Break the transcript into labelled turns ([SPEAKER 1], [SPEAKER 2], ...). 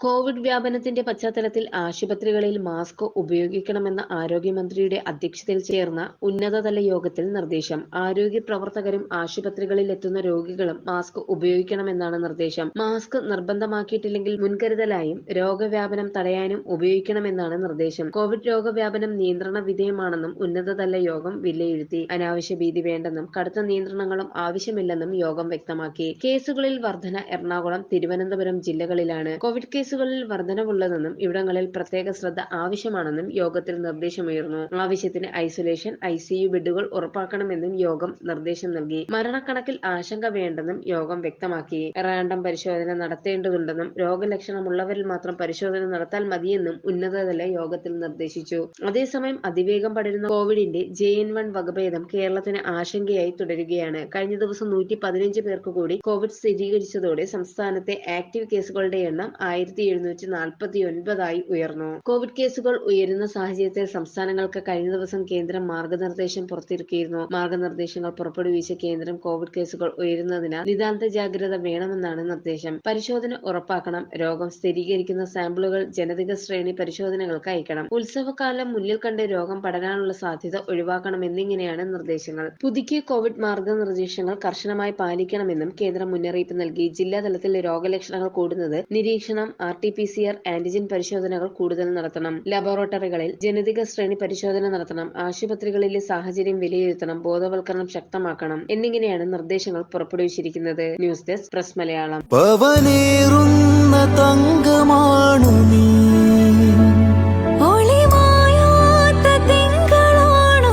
[SPEAKER 1] Covid വ്യാപനത്തിന്റെ പശ്ചാത്തലത്തിൽ ആശുപത്രികളിൽ മാസ്ക് ഉപയോഗിക്കണമെന്ന ആരോഗ്യമന്ത്രിയുടെ അധ്യക്ഷതയിൽ ചേർന്ന ഉന്നതതല യോഗത്തിൽ നിർദ്ദേശം. ആരോഗ്യ പ്രവർത്തകരും ആശുപത്രികളിൽ എത്തുന്ന രോഗികളും മാസ്ക് ഉപയോഗിക്കണമെന്നാണ് നിർദ്ദേശം. മാസ്ക് നിർബന്ധമാക്കിയിട്ടില്ലെങ്കിൽ മുൻകരുതലായും രോഗവ്യാപനം തടയാനും ഉപയോഗിക്കണമെന്നാണ് നിർദ്ദേശം. കോവിഡ് രോഗവ്യാപനം നിയന്ത്രണ വിധേയമാണെന്നും ഉന്നതതല യോഗം വിലയിരുത്തി. അനാവശ്യ ഭീതി വേണ്ടെന്നും കടുത്ത നിയന്ത്രണങ്ങളും ആവശ്യമില്ലെന്നും യോഗം വ്യക്തമാക്കി. കേസുകളിൽ വർധന എറണാകുളം തിരുവനന്തപുരം ജില്ലകളിലാണ്. കോവിഡ് കേസുകളിൽ വർധനവുള്ളതെന്നും ഇവിടങ്ങളിൽ പ്രത്യേക ശ്രദ്ധ ആവശ്യമാണെന്നും യോഗത്തിൽ നിർദ്ദേശമുയർന്നു. ആവശ്യത്തിന് ഐസൊലേഷൻ ഐ ബെഡുകൾ ഉറപ്പാക്കണമെന്നും യോഗം നിർദ്ദേശം നൽകി. മരണക്കണക്കിൽ ആശങ്ക വേണ്ടെന്നും യോഗം വ്യക്തമാക്കി. റാൻഡം പരിശോധന നടത്തേണ്ടതുണ്ടെന്നും രോഗലക്ഷണമുള്ളവരിൽ മാത്രം പരിശോധന നടത്താൻ മതിയെന്നും ഉന്നതതല യോഗത്തിൽ നിർദ്ദേശിച്ചു. അതേസമയം അതിവേഗം പടരുന്ന കോവിഡിന്റെ ജെ എൻ വൺ വകഭേദം കേരളത്തിന് ആശങ്കയായി തുടരുകയാണ്. കഴിഞ്ഞ ദിവസം നൂറ്റി പതിനഞ്ച് പേർക്ക് കൂടി കോവിഡ് സ്ഥിരീകരിച്ചതോടെ സംസ്ഥാനത്തെ ആക്ടീവ് കേസുകളുടെ എണ്ണം ആയിരത്തി എഴുന്നൂറ്റി നാൽപ്പത്തി ഒൻപതായി ഉയർന്നു. കോവിഡ് കേസുകൾ ഉയരുന്ന സാഹചര്യത്തിൽ സംസ്ഥാനങ്ങൾക്ക് കഴിഞ്ഞ ദിവസം കേന്ദ്രം മാർഗനിർദ്ദേശം പുറത്തിറക്കിയിരുന്നു മാർഗനിർദ്ദേശങ്ങൾ പുറപ്പെടുവിച്ച കേന്ദ്രം കോവിഡ് കേസുകൾ ഉയരുന്നതിനാൽ നിതാന്ത ജാഗ്രത വേണമെന്നാണ് നിർദ്ദേശം. പരിശോധന ഉറപ്പാക്കണം. രോഗം സ്ഥിരീകരിക്കുന്ന സാമ്പിളുകൾ ജനിതക ശ്രേണി പരിശോധനകൾക്ക് അയക്കണം. ഉത്സവകാലം മുന്നിൽ കണ്ട് രോഗം പടരാനുള്ള സാധ്യത ഒഴിവാക്കണം എന്നിങ്ങനെയാണ് നിർദ്ദേശങ്ങൾ. പുതുക്കിയ കോവിഡ് മാർഗനിർദ്ദേശങ്ങൾ കർശനമായി പാലിക്കണമെന്നും കേന്ദ്രം മുന്നറിയിപ്പ് നൽകി. ജില്ലാതലത്തിൽ രോഗലക്ഷണങ്ങൾ കൂടുന്നത് നിരീക്ഷണം R T P C R antigen പരിശോധനകൾ കൂടുതൽ നടത്തണം. ലബോറട്ടറികളിൽ ജനിതക ശ്രേണി പരിശോധന നടത്തണം. ആശുപത്രികളിലെ സാഹചര്യം വിലയിരുത്തണം. ബോധവൽക്കരണം ശക്തമാക്കണം. എന്നിങ്ങനെയാണ് നിർദ്ദേശങ്ങൾ പുറപ്പെടുവിച്ചിരിക്കുന്നത്. News desk Press
[SPEAKER 2] Malayalam. തങ്കമാണു നീ.
[SPEAKER 3] ഒളിമായാത്ത തിങ്കളാണോ